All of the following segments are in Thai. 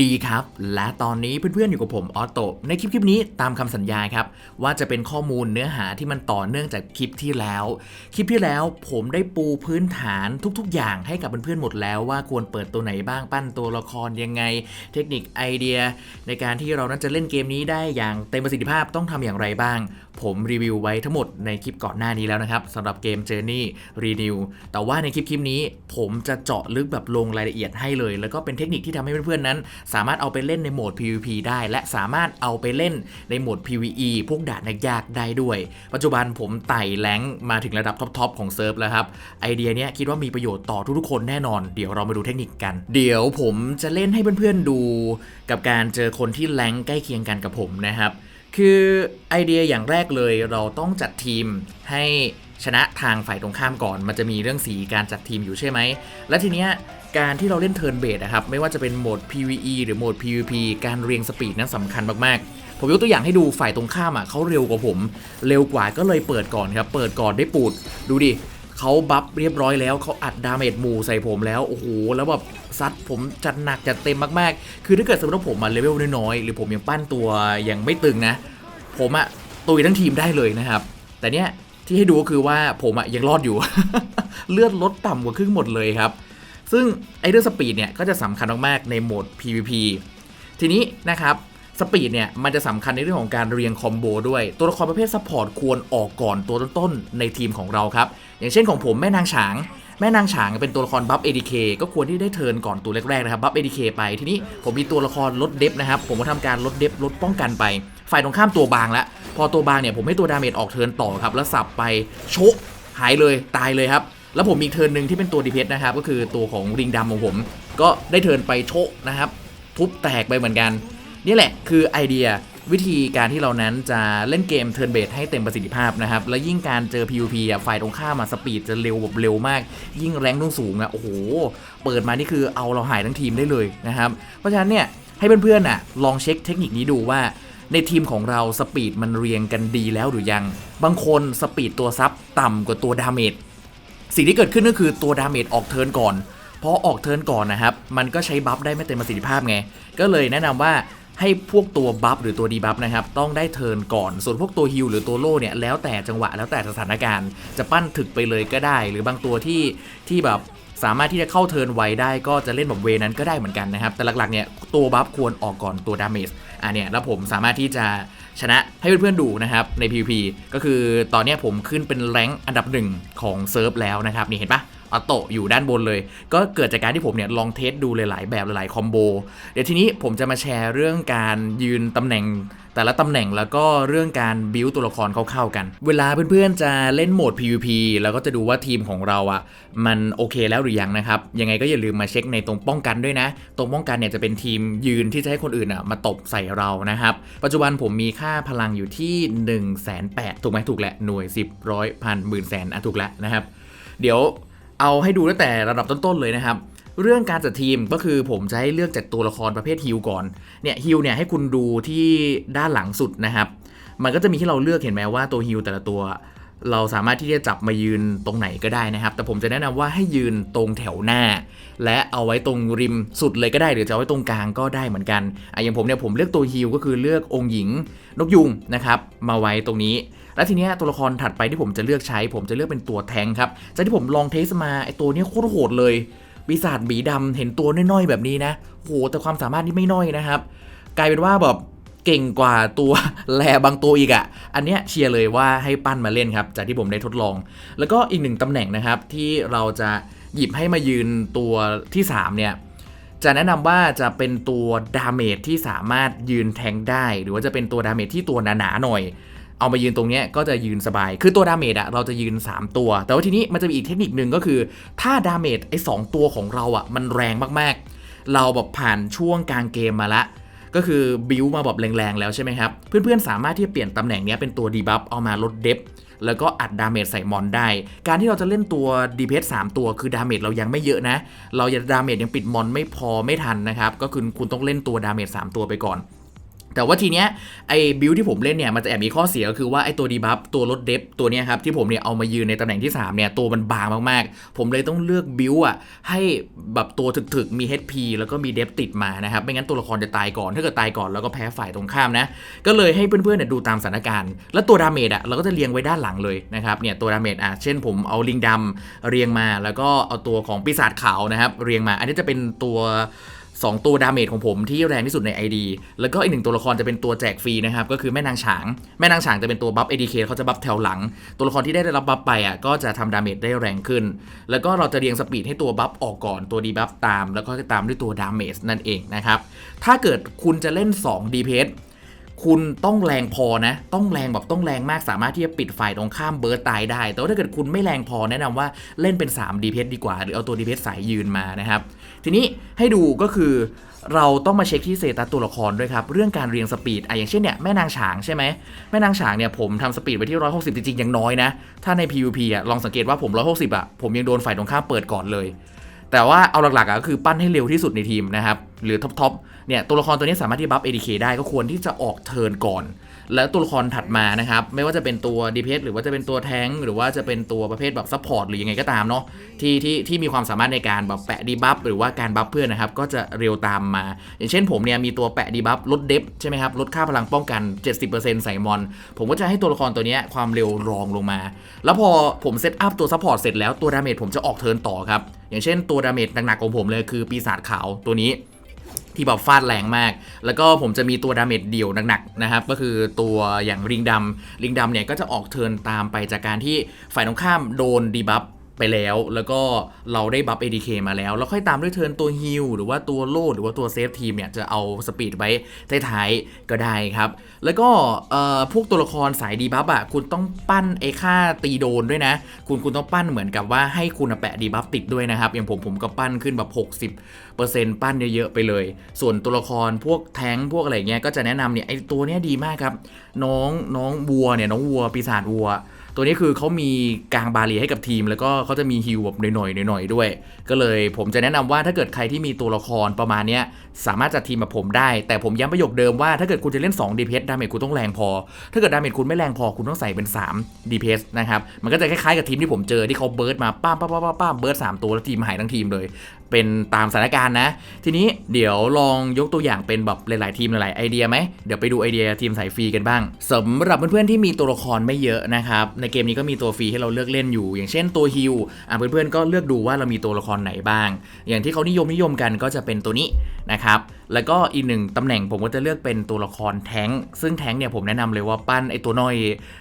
ดีครับ และตอนนี้เพื่อนๆอยู่กับผมออโตในคลิปคลิปนี้ตามคำสัญญาครับ ว่าจะเป็นข้อมูลเนื้อหาที่มันต่อเนื่องจากคลิปที่แล้ว คลิปที่แล้วผมได้ปูพื้นฐานทุกๆ อย่างให้กับเพื่อนๆหมดแล้วว่าควรเปิดตัวไหนบ้างปั้นตัวละครยังไง เทคนิคไอเดีย ในการที่เรานั้นจะเล่นเกมนี้ได้อย่างเต็มประสิทธิภาพต้องทำอย่างไรบ้าง ผมรีวิวไว้ทั้งหมดในคลิปก่อนหน้านี้แล้วนะครับสำหรับเกม Journey Renew แต่ว่าในคลิปคลิปนี้ ผมจะเจาะลึกแบบลงรายละเอียดให้เลย แล้วก็เป็นเทคนิคที่ทำให้เพื่อนๆนั้นสามารถเอาไปเล่นในโหมด PVP ได้ และสามารถเอาไปเล่นในโหมด PVE พวกด่านยากได้ด้วย ปัจจุบันผมไต่แรงมาถึงระดับท็อปๆของเซิร์ฟแล้วครับไอเดียเนี้ยคิดว่ามีประโยชน์ต่อทุกๆคนแน่นอน เดี๋ยวเรามาดูเทคนิคกัน เดี๋ยวผมจะเล่นให้เพื่อนๆดู กับการเจอคนที่แรงใกล้เคียงกันกับผมนะครับ คือไอเดียอย่างแรกเลยเราต้องจัดทีมให้ชนะทางฝ่ายตรงข้ามก่อน มันจะมีเรื่องสีการจัดทีมอยู่ใช่ไหม และทีเนี้ยการที่เราเล่นเทิร์นเบสนะครับ ไม่ว่าจะเป็นโหมด PVE หรือโหมด PVP การเรียงสปีดนั้นสำคัญมากๆ ผมยกตัวอย่างให้ดูฝ่ายตรงข้ามอะเขาเร็วกว่าผม เร็วกว่าก็เลยเปิดก่อนครับ เปิดก่อนได้ปูด ดูดิ เขาบัฟเรียบร้อยแล้วเขาอัดดาเมจหมู่ใส่ผมแล้ว โอ้โห แล้วแบบซัดผมจัดหนักจัดเต็มมากๆ คือถ้าเกิดสมมติว่าผมมาเลเวลน้อยๆ หรือผมยังปั้นตัวยังไม่ตึงนะ ผมอะตุยทั้งทีมได้เลยนะครับ แต่เนี้ยที่ให้ดูก็คือว่าผมอะยังรอดอยู่ เลือดลดต่ำกว่าครึ่งหมดเลยครับ ซึ่งไอเรื่องสปีดเนี่ยก็จะสำคัญมากๆในโหมด PVP ทีนี้นะครับ สปีดเนี่ยมันจะสำคัญในเรื่องของการเรียงคอมโบด้วย ตัวละครประเภทซัพพอร์ตควรออกก่อนตัวต้นๆในทีมของเราครับ อย่างเช่นของผมแม่นางฉาง แม่นางฉางเป็นตัวละครบัฟเอ ADK ก็ควรที่ได้เทิร์นก่อนตัวแรกๆนะครับบัฟเอ ADK ไปทีนี้ผมมีตัวละครลดเดฟนะครับผมก็ทำการลดเดฟลดป้องกันไปฝ่ายตรงข้ามตัวบางแล้วพอตัวบางเนี่ยผมให้ตัวดาเมจออกเทิร์นต่อครับแล้วสับไปโชกหายเลยตายเลยครับแล้วผมมีเทิร์นหนึ่งที่เป็นตัวดีเพสนะครับก็คือตัวของริงดำของผม ก็ได้เทิร์นไปโชกนะครับทุบแตกไปเหมือนกัน นี่แหละคือไอเดียวิธีการที่เรานั้นจะเล่นเกมเทิร์นเบสให้เต็มประสิทธิภาพนะครับ และยิ่งการเจอ PVP อะฝ่ายตรงข้ามมาสปีดจะเร็วแบบเร็วมาก ยิ่งแรงต้องสูงอะโอ้โห เปิดมานี่คือเอาเราหายทั้งทีมได้เลยนะครับ เพราะฉะนั้นเนี่ยให้เพื่อนๆน่ะลองเช็คเทคนิคนี้ดูว่าในทีมของเราสปีดมันเรียงกันดีแล้วหรือยัง บางคนสปีดตัวซับต่ำกว่าตัวดาเมจสิ่งที่เกิดขึ้นก็คือตัวดาเมจออกเทิร์นก่อนเพราะออกเทิร์นก่อนนะครับ มันก็ใช้บัฟได้ไม่เต็มประสิทธิภาพไง ก็เลยแนะนำว่า ให้พวกตัวบัฟหรือตัวดีบัฟนะครับต้องได้เทิร์นก่อน ส่วนพวกตัวฮิลหรือตัวโล่เนี่ยแล้วแต่จังหวะแล้วแต่สถานการณ์ จะปั้นถึกไปเลยก็ได้ หรือบางตัวที่ที่แบบสามารถที่จะเข้าเทิร์นไวได้ก็จะเล่นแบบเวนั้นก็ได้เหมือนกันนะครับ แต่หลักๆเนี่ยตัวบัฟควรออกก่อนตัวดาเมจอะเนี่ยแล้วผมสามารถที่จะชนะให้เพื่อนๆดูนะครับใน PVP ก็คือตอนนี้ผมขึ้นเป็นแรงค์อันดับหนึ่งของเซิร์ฟแล้วนะครับนี่เห็นปะ ออโตะอยู่ด้านบนเลย ก็เกิดจากการที่ผมเนี่ยลองเทสดูหลายๆแบบหลายๆคอมโบ เดี๋ยวทีนี้ผมจะมาแชร์เรื่องการยืนตำแหน่งแต่ละตำแหน่งแล้วก็เรื่องการบิวตัวละครเข้าๆกัน เวลาเพื่อนๆจะเล่นโหมด PVP แล้วก็จะดูว่าทีมของเราอะ มันโอเคแล้วหรือยังนะครับ ยังไงก็อย่าลืมมาเช็คในตรงป้องกันด้วยนะ ตรงป้องกันเนี่ยจะเป็นทีมยืนที่จะให้คนอื่นอะมาตบใส่เรานะครับ ปัจจุบันผมมีค่าพลังอยู่ที่1นึ่งแสนแถูกไหมถูกแหละหน่วย 10ร้อยพันหมื่นแสนอะถูกแล้วนะครับ เดี๋ยว เอาให้ดูตั้งแต่ระดับต้นๆเลยนะครับ เรื่องการจัดทีมก็คือผมจะให้เลือกจากตัวละครประเภทฮิลก่อน เนี่ยฮิลเนี่ยให้คุณดูที่ด้านหลังสุดนะครับ มันก็จะมีที่เราเลือกเห็นไหมว่าตัวฮิลแต่ละตัว เราสามารถที่จะจับมายืนตรงไหนก็ได้นะครับ แต่ผมจะแนะนำว่าให้ยืนตรงแถวหน้า และเอาไว้ตรงริมสุดเลยก็ได้ หรือจะเอาไว้ตรงกลางก็ได้เหมือนกันอะอย่างผมเนี่ยผมเลือกตัวฮิลก็คือเลือกองค์หญิงนกยุงนะครับมาไว้ตรงนี้ แล้วทีเนี้ยตัวละครถัดไปที่ผมจะเลือกใช้ ผมจะเลือกเป็นตัวแทงครับจากที่ผมลองเทสมาไอตัวเนี้ยโคตรโหดเลยปีศาจหมีดำเห็นตัวน้อยๆแบบนี้นะโหแต่ความสามารถนี่ไม่น้อยนะครับ กลายเป็นว่าแบบ เก่งกว่าตัวแลบางตัวอีกอะ่ะ อันเนี้ยเชียร์เลยว่าให้ปั้นมาเล่นครับ จากที่ผมได้ทดลอง แล้วก็อีกหนึ่งตำแหน่งนะครับ ที่เราจะหยิบให้มายืนตัวที่ 3 เนี่ย จะแนะนำว่าจะเป็นตัวดาเมจที่สามารถยืนแทงได้ หรือว่าจะเป็นตัวดาเมจที่ตัวหนาๆหน่อยเอามายืนตรงเนี้ยก็จะยืนสบาย คือตัวดาเมจอะเราจะยืน 3 ตัว แต่ว่าทีนี้มันจะมีอีกเทคนิคหนึ่งก็คือ ถ้าดาเมจไอ้สตัวของเราอะมันแรงมากๆ เราแบบผ่านช่วงกลางเกมมาละ ก็คือบิวมาแบบแรงๆแล้วใช่ไหมครับ เพื่อนๆสามารถที่จะเปลี่ยนตำแหน่งนี้เป็นตัวดีบัฟเอามาลดเดฟแล้วก็อัดดาเมจใส่มอนได้ การที่เราจะเล่นตัวดีเพสสตัวคือดาเมจเรายังไม่เยอะนะ เราจะดาเมจยังปิดมอนไม่พอไม่ทันนะครับ ก็คือคุณต้องเล่นตัวดาเมจ3ตัวไปก่อน แต่ว่าทีเนี้ยไอ้บิลที่ผมเล่นเนี่ยมันจะแอบมีข้อเสียก็คือว่าไอ้ตัวดีบัฟตัวลดเดฟตัวเนี้ยครับที่ผมเนี่ยเอามายืนในตำแหน่งที่3เนี่ยตัวมันบางมากๆ ผมเลยต้องเลือกบิลอะให้แบบตัวถึกๆมี HP แล้วก็มีเดฟติดมานะครับไม่งั้นตัวละครจะตายก่อนถ้าเกิดตายก่อนแล้วก็แพ้ฝ่ายตรงข้ามนะก็เลยให้เพื่อนๆเนี่ยดูตามสถานการณ์ แล้วตัวดาเมจอะเราก็จะเรียงไว้ด้านหลังเลยนะครับเนี่ยตัวดาเมจอะเช่น ผมเอาลิงดำเรียงมาแล้วก็เอาตัวของปีศาจขาวนะครับเรียงมา อันนี้จะเป็นตัว 2 ตัวดาเมจของผมที่แรงที่สุดใน ID แล้วก็อีกหนึ่งตัวละครจะเป็นตัวแจกฟรีนะครับ ก็คือแม่นางฉาง แม่นางฉางจะเป็นตัวบัฟ ADK เขาจะบัฟแถวหลัง ตัวละครที่ได้รับบัฟไปอะก็จะทำดาเมจได้แรงขึ้น แล้วก็เราจะเรียงสปีดให้ตัวบัฟออกก่อนตัวดีบัฟตาม แล้วก็ตามด้วยตัวดาเมจนั่นเองนะครับ ถ้าเกิดคุณจะเล่น 2 DPS คุณต้องแรงพอนะ ต้องแรงแบบต้องแรงมากสามารถที่จะปิดฝ่ายตรงข้ามเบิร์ตตายได้ แต่ว่าถ้าเกิดคุณไม่แรงพอแนะนำว่าเล่นเป็น 3 DPS ดีกว่า หรือเอาตัว DPS สายยืนมานะครับ ทีนี้ให้ดูก็คือเราต้องมาเช็คที่เซตัสตัวละครด้วยครับเรื่องการเรียงสปีดอะอย่างเช่นเนี่ยแม่นางฉางใช่ไหมแม่นางฉางเนี่ยผมทำสปีดไว้ที่ 160 จริงๆยังน้อยนะ ถ้าใน PVP อะลองสังเกตว่าผม 160 อะ ผมยังโดนฝ่ายตรงข้ามเปิดก่อนเลย แต่ว่าเอาหลักๆอะก็คือปั้นให้เร็วที่สุดในทีมนะครับหรือท็อปๆเนี่ยตัวละครตัวนี้สามารถที่บัฟ ADK ได้ก็ควรที่จะออกเทิร์นก่อน แล้วตัวละครถัดมานะครับ ไม่ว่าจะเป็นตัว DPS หรือว่าจะเป็นตัวแทงหรือว่าจะเป็นตัวประเภทแบบซัพพอร์ตหรือยังไงก็ตามเนาะที่ที่ที่มีความสามารถในการแบบแปะดีบัฟหรือว่าการบัฟเพื่อนนะครับ ก็จะเร็วตามมา อย่างเช่นผมเนี่ยมีตัวแปะดีบัฟลดเดฟใช่ไหมครับลดค่าพลังป้องกัน 70%ใส่มอน ผมก็จะให้ตัวละครตัวนี้ความเร็วรองลงมา แล้วพอผมเซตอัพตัวซัพพอร์ตเสร็จแล้วตัวดาเมจผมจะออกเทิร์นต่อครับอย่างเช่นตัวดาเมจหนักๆของผมเลยคือปีศาจขาวตัวนี้ ที่แบบฟาดแรงมาก แล้วก็ผมจะมีตัวดาเมจเดี่ยวหนักๆนะครับ ก็คือตัวอย่างริงดำริงดำเนี่ยก็จะออกเทิร์นตามไปจากการที่ฝ่ายตรงข้ามโดนดีบัฟ ไปแล้ว แล้วก็เราได้บัฟ ADK มาแล้ว แล้วค่อยตามด้วยเทิร์นตัวฮิลหรือว่าตัวโล่หรือว่าตัวเซฟทีมเนี่ยจะเอาสปีดไว้ท้ายๆก็ได้ครับ แล้วก็พวกตัวละครสายดีบัฟอะคุณต้องปั้นไอ้ค่าตีโดนด้วยนะ คุณคุณต้องปั้นเหมือนกับว่าให้คุณแปะดีบัฟติดด้วยนะครับ อย่างผมผมก็ปั้นขึ้นแบบ 60เปอร์เซ็นต์ปั้นเยอะๆไปเลย ส่วนตัวละครพวกแท้งพวกอะไรเงี้ยก็จะแนะนำเนี่ยไอ้ตัวเนี้ยดีมากครับ น้องน้องวัวเนี่ยน้องวัวปีศาจวัว ตัวนี้คือเขามีกลางบาเรียให้กับทีม แล้วก็เขาจะมีฮิลแบบหน่อยๆหน่อยๆด้วย ก็เลยผมจะแนะนำว่าถ้าเกิดใครที่มีตัวละครประมาณนี้สามารถจัดทีมแบบผมได้ แต่ผมย้ำประโยคเดิมว่าถ้าเกิดคุณจะเล่น2 DPS ดาเมจคุณต้องแรงพอ ถ้าเกิดดาเมจคุณไม่แรงพอคุณต้องใส่เป็น 3 DPS นะครับมันก็จะคล้ายๆกับทีมที่ผมเจอที่เขาเบิร์ดมาป้ามป้ามป้ามป้ามเบิร์ดสามตัวแล้วทีมหายทั้งทีมเลยเป็นตามสถานการณ์นะ ทีนี้เดี๋ยวลองยกตัวอย่างเป็นแบบหลาย ๆ ทีมหลาย ๆ ไอเดียไหมเดี๋ยวไปดูไอเดียทีมสายฟรีกันบ้างสำหรับเพื่อน ๆ ที่มีตัวละครไม่เยอะนะครับในเกมนี้ก็มีตัวฟรีให้เราเลือกเล่นอยู่ อย่างเช่นตัวฮิลอะเพื่อน ๆ ก็เลือกดูว่าเรามีตัวละครไหนบ้าง อย่างที่เขานิยมนิยมกันก็จะเป็นตัวนี้นะครับแล้วก็อีกหนึ่งตำแหน่งผมก็จะเลือกเป็นตัวละครแท้งค์ซึ่งแท้งค์เนี่ยผมแนะนำเลยว่าปั้นไอตัวน้อย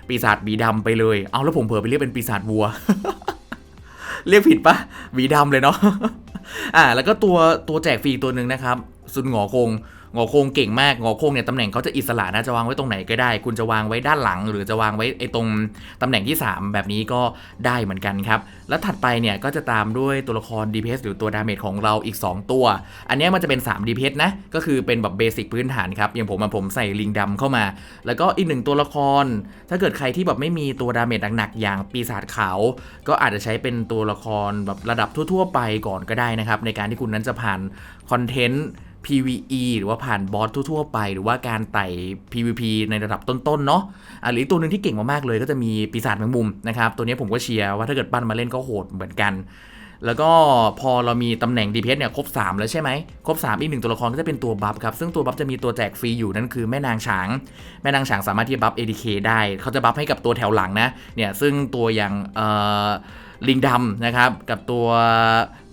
ปีศาจบีดำไปเลย เอาแล้วผมเผลอไปเรียกเป็นปีศาจวัว เรียกผิดปะหวีดำเลยเนาะ อ่าแล้วก็ตัวตัวแจกฟรีตัวหนึ่งนะครับซุนหงอคง งอโคงเก่งมากงอโคงเนี่ยตำแหน่งเขาจะอิสระนะจะวางไว้ตรงไหนก็ได้ คุณจะวางไว้ด้านหลัง หรือจะวางไว้ไอ้ตรงตำแหน่งที่ 3 แบบนี้ก็ได้เหมือนกันครับ แล้วถัดไปเนี่ยก็จะตามด้วยตัวละคร DPS หรือตัวดาเมจของเราอีก 2 ตัว อันนี้มันจะเป็น 3 DPS นะ ก็คือเป็นแบบเบสิกพื้นฐานครับ อย่างผมอะผมใส่ลิงดำเข้ามา แล้วก็อีกหนึ่งตัวละคร ถ้าเกิดใครที่แบบไม่มีตัวดาเมจหนักๆอย่างปีศาจขาว ก็อาจจะใช้เป็นตัวละครแบบระดับทั่ว ๆ ไปก่อนก็ได้นะครับในการที่คุณนั้นจะผ่านคอนเทนต์ PVE หรือว่าผ่านบอสทั่วๆไป หรือว่าการไต่ PVP ในระดับต้นๆเนาะะหรือตัวหนึ่งที่เก่งมากๆเลยก็จะมีปีศาจแมงมุมนะครับ ตัวนี้ผมก็เชียร์ว่าถ้าเกิดปั้นมาเล่นก็โหดเหมือนกัน แล้วก็พอเรามีตำแหน่ง DPS เนี่ยครบ 3 แล้วใช่ไหมครบ 3 อีกหนึ่งตัวละครก็จะเป็นตัวบัฟครับซึ่งตัวบัฟจะมีตัวแจกฟรีอยู่นั่นคือแม่นางฉาง แม่นางฉางสามารถที่จะบัฟ ADK ได้ เขาจะบัฟให้กับตัวแถวหลังนะเนี่ยซึ่งตัวอย่างเอ่อลิงดำนะครับกับตัว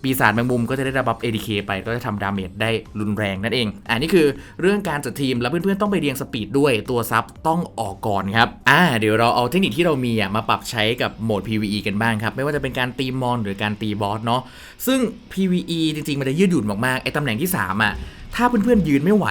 ปีศาจแมงมุมก็จะได้รับบัฟ ADK ไปก็จะทำดาเมจได้รุนแรงนั่นเองอ่านี่คือเรื่องการจัดทีมแล้วเพื่อนๆต้องไปเรียงสปีดด้วยตัวซับต้องออกก่อนครับอ่าเดี๋ยวเราเอาเทคนิคที่เรามีอะมาปรับใช้กับโหมด PVE กันบ้างครับ ไม่ว่าจะเป็นการตีมอนหรือการตีบอสเนาะซึ่ง PVE จริงๆ มันจะยืดหยุ่นมากๆไอ้ตำแหน่งที่3อะถ้าเพื่อนๆยืนไม่ไหว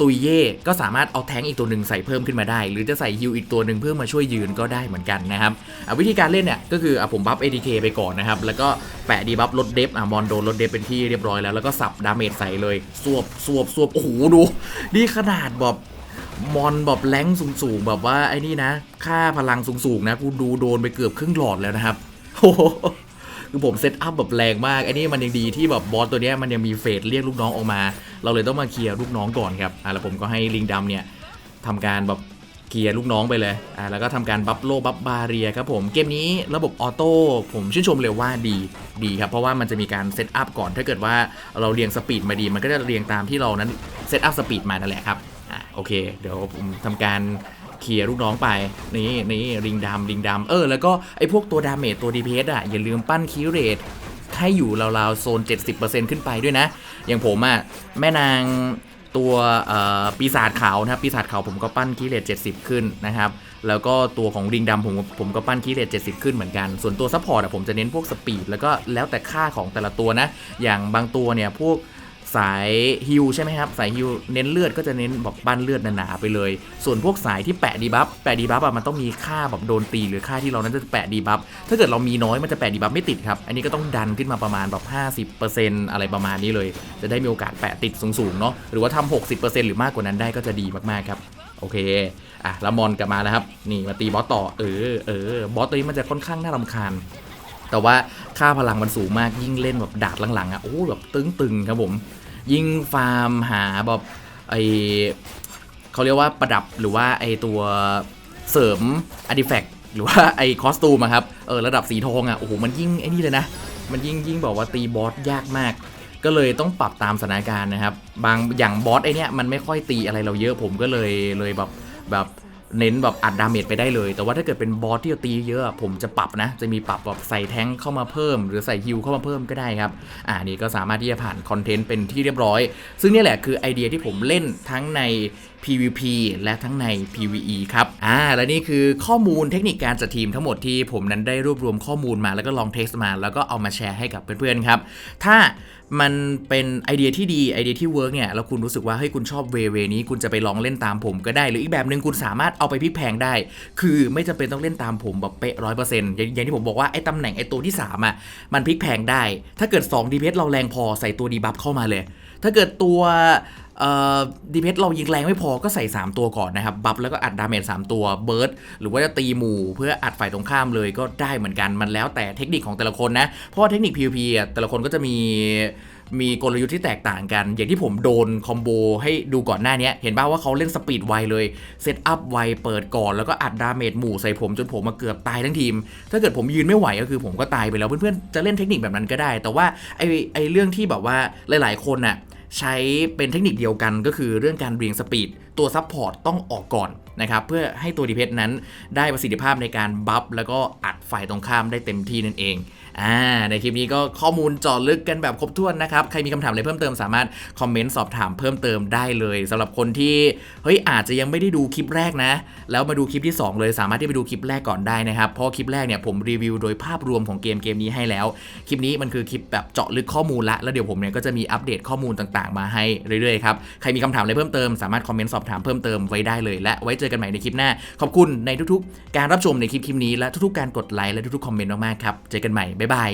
ตุยเย่ก็สามารถเอาแท้งอีกตัวหนึ่งใส่เพิ่มขึ้นมาได้ หรือจะใส่ฮิวอีกตัวหนึ่งเพื่อมาช่วยยืนก็ได้เหมือนกันนะครับวิธีการเล่นเนี่ยก็คืออผมบัฟ ADK ไปก่อนนะครับแล้วก็แปะดีบัฟลดเดฟอะมอนโดนลดเดฟเป็นที่เรียบร้อยแล้ว แล้วก็สับดาเมจใส่เลยสวบสวบสวบโอ้โหดูนี่ขนาดแบบมอนแบบแรงสูงๆแบบว่าไอ้นี่นะ ค่าพลังสูงๆนะกูดูโดนไปเกือบครึ่งหลอดแล้วนะครับโอ้โหคือผมเซตอัพแบบแรงมากไอ้นี่มันยังดีที่แบบบอสตัวเนี้ยมันยังมีเฟสเรียกลูกน้องออกมา เราเลยต้องมาเคลียร์ลูกน้องก่อนครับอะแล้วผมก็ให้ลิงดำเนี่ยทำการแบบ เคลียร์ลูกน้องไปเลย อ่า แล้วก็ทำการบัฟโลบัฟบาเรียครับผม เกมนี้ระบบออโต้ ผมชื่นชมเลยว่าดี ดีครับ เพราะว่ามันจะมีการเซตอัพก่อน ถ้าเกิดว่าเราเรียงสปีดมาดี มันก็จะเรียงตามที่เรานั้นเซตอัพสปีดมานั่นแหละครับ อ่า โอเค เดี๋ยวผมทำการเคลียร์ลูกน้องไป นี่นี่ริงดำริงดำเออ แล้วก็ไอ้พวกตัวดาเมจตัว DPS อะ อย่าลืมปั้นคิวเรทให้อยู่ราวๆโซน 70%ขึ้นไปด้วยนะ อย่างผมอะ แม่นาง ตัวปีศาจขาวนะครับปีศาจขาวผมก็ปั้นคีเลต70 ขึ้นนะครับ แล้วก็ตัวของริงดำผมผมก็ปั้นคีเลต70 ขึ้นเหมือนกัน ส่วนตัวซัพพอร์ตผมจะเน้นพวกสปีดแล้วก็แล้วแต่ค่าของแต่ละตัวนะ อย่างบางตัวเนี่ยพวก สายฮิลใช่ไหมครับ สายฮิลเน้นเลือดก็จะเน้นแบบบ้านเลือดหนาๆไปเลย ส่วนพวกสายที่แปะดีบัฟแปะดีบัฟอะมันต้องมีค่าแบบโดนตีหรือค่าที่เรานั้นจะแปะดีบัฟถ้าเกิดเรามีน้อยมันจะแปะดีบัฟไม่ติดครับ อันนี้ก็ต้องดันขึ้นมาประมาณแบบ50%อะไรประมาณนี้เลย จะได้มีโอกาสแปะติดสูงๆเนาะหรือว่าทำ60%หรือมากกว่านั้นได้ก็จะดีมากๆครับโอเค อะล้วมอนกลับมาแล้วครับ นี่มาตีบอสต่อ เออ เออ บอสตัวนี้มันจะค่อนข้างน่ารำคาญ แต่ว่าค่าพลังมันสูงมากยิ่งเล่นแบบดาดหลังๆอะ โอ้แบบตึงๆครับผม ยิ่งฟาร์มหาแบบไอเขาเรียกว่าประดับหรือว่าไอตัวเสริมอ r t ิแฟกหรือว่าไอคอสตูมอะครับเออระดับสีทองอะโอ้โหมันยิ่งไอนี่เลยนะ มันยิ่งยิ่งบอกว่าตีบอสยากมาก ก็เลยต้องปรับตามสถานการณ์นะครับ บางอย่างบอสไอเนี้ยมันไม่ค่อยตีอะไรเราเยอะผมก็เลยเลยแบบแบบ เน้นแบบอัดดาเมจไปได้เลย แต่ว่าถ้าเกิดเป็นบอสที่ตีเยอะผมจะปรับนะ จะมีปรับแบบใส่แท้งเข้ามาเพิ่ม หรือใส่ฮิลเข้ามาเพิ่มก็ได้ครับ อ่านี่ก็สามารถที่จะผ่านคอนเทนต์เป็นที่เรียบร้อย ซึ่งนี่แหละคือไอเดียที่ผมเล่นทั้งใน PVP และทั้งใน PVE ครับอ่าและนี่คือข้อมูลเทคนิคการจัดทีมทั้งหมดที่ผมนั้นได้รวบรวมข้อมูลมาแล้วก็ลองเทสมา แล้วก็เอามาแชร์ให้กับเพื่อนๆครับ ถ้ามันเป็นไอเดียที่ดีไอเดียที่เวิร์กเนี่ยแล้วคุณรู้สึกว่าเฮ้ยคุณชอบเวเวนี้คุณจะไปลองเล่นตามผมก็ได้ หรืออีกแบบหนึ่งคุณสามารถเอาไปพลิกแพงได้ คือไม่จำเป็นต้องเล่นตามผมแบบเป๊ะร้อยเปอร์เซ็นต์อย่างที่ผมบอกว่าไอ้ตำแหน่งไอ้ตัวที่3อะมันพลิกแพงได้ ถ้าเกิด2 DPS เราแรงพอใส่ตัวดีบัฟเข้ามาเลย ถ้าเกิดตัว ดีเพเรายิงแรงไม่พอก็ใส่ 3 ตัวก่อนนะครับ บัฟแล้วก็อัดดาเมจ3ตัวเบิร์ดหรือว่าจะตีหมู่เพื่ออัดฝ่ายตรงข้ามเลยก็ได้เหมือนกันมันแล้วแต่เทคนิคของแต่ละคนนะ เพราะว่าเทคนิค PVP อะแต่ละคนก็จะมีมีกลยุทธ์ที่แตกต่างกัน อย่างที่ผมโดนคอมโบให้ดูก่อนหน้านี้ เห็นป่าวว่าเขาเล่นสปีดไวเลย เซตอัพไวเปิดก่อนแล้วก็อัดดาเมจหมู่ใส่ผมจนผมมาเกือบตายทั้งทีม ถ้าเกิดผมยืนไม่ไหวก็คือผมก็ตายไปแล้วเพื่อนๆจะเล่นเทคนิคแบบนั้นก็ได้ แต่ว่าไอไอเรื่องที่แบบว่าหลาย ๆ คนน่ะ ใช้เป็นเทคนิคเดียวกันก็คือเรื่องการเรียงสปีดตัวซับพอร์ตต้องออกก่อนนะครับเพื่อให้ตัวดีเพนั้นได้ประสิทธิภาพในการบัฟแล้วก็อัดฝ่ายตรงข้ามได้เต็มที่นั่นเอง อ่าในคลิปนี้ก็ข้อมูลเจาะลึกกันแบบครบถ้วนนะครับ ใครมีคำถามอะไรเพิ่มเติมสามารถคอมเมนต์สอบถามเพิ่มเติมได้เลยสำหรับคนที่เฮ้ยอาจจะยังไม่ได้ดูคลิปแรกนะ แล้วมาดูคลิปที่ 2 เลยสามารถที่ไปดูคลิปแรกก่อนได้นะครับ เพราะคลิปแรกเนี่ยผมรีวิวโดยภาพรวมของเกมเกมนี้ให้แล้ว คลิปนี้มันคือคลิปแบบเจาะลึกข้อมูลละแล้วเดี๋ยวผมเนี่ยก็จะมีอัปเดตข้อมูลต่างๆ มาให้เรื่อยๆครับใครมีคำถามอะไรเพิ่มเติมสามารถคอมเมนต์สอบถามเพิ่มเติมไว้ได้เลยและไว้เจอกันใหม่ในคลิปหน้า ขอบคุณในทุกๆ การรับชมในคลิปคลิปนี้และทุกๆการกดไลค์และทุกๆคอมเมนต์มากๆครับเจอกันใหม่บ๊ายบาย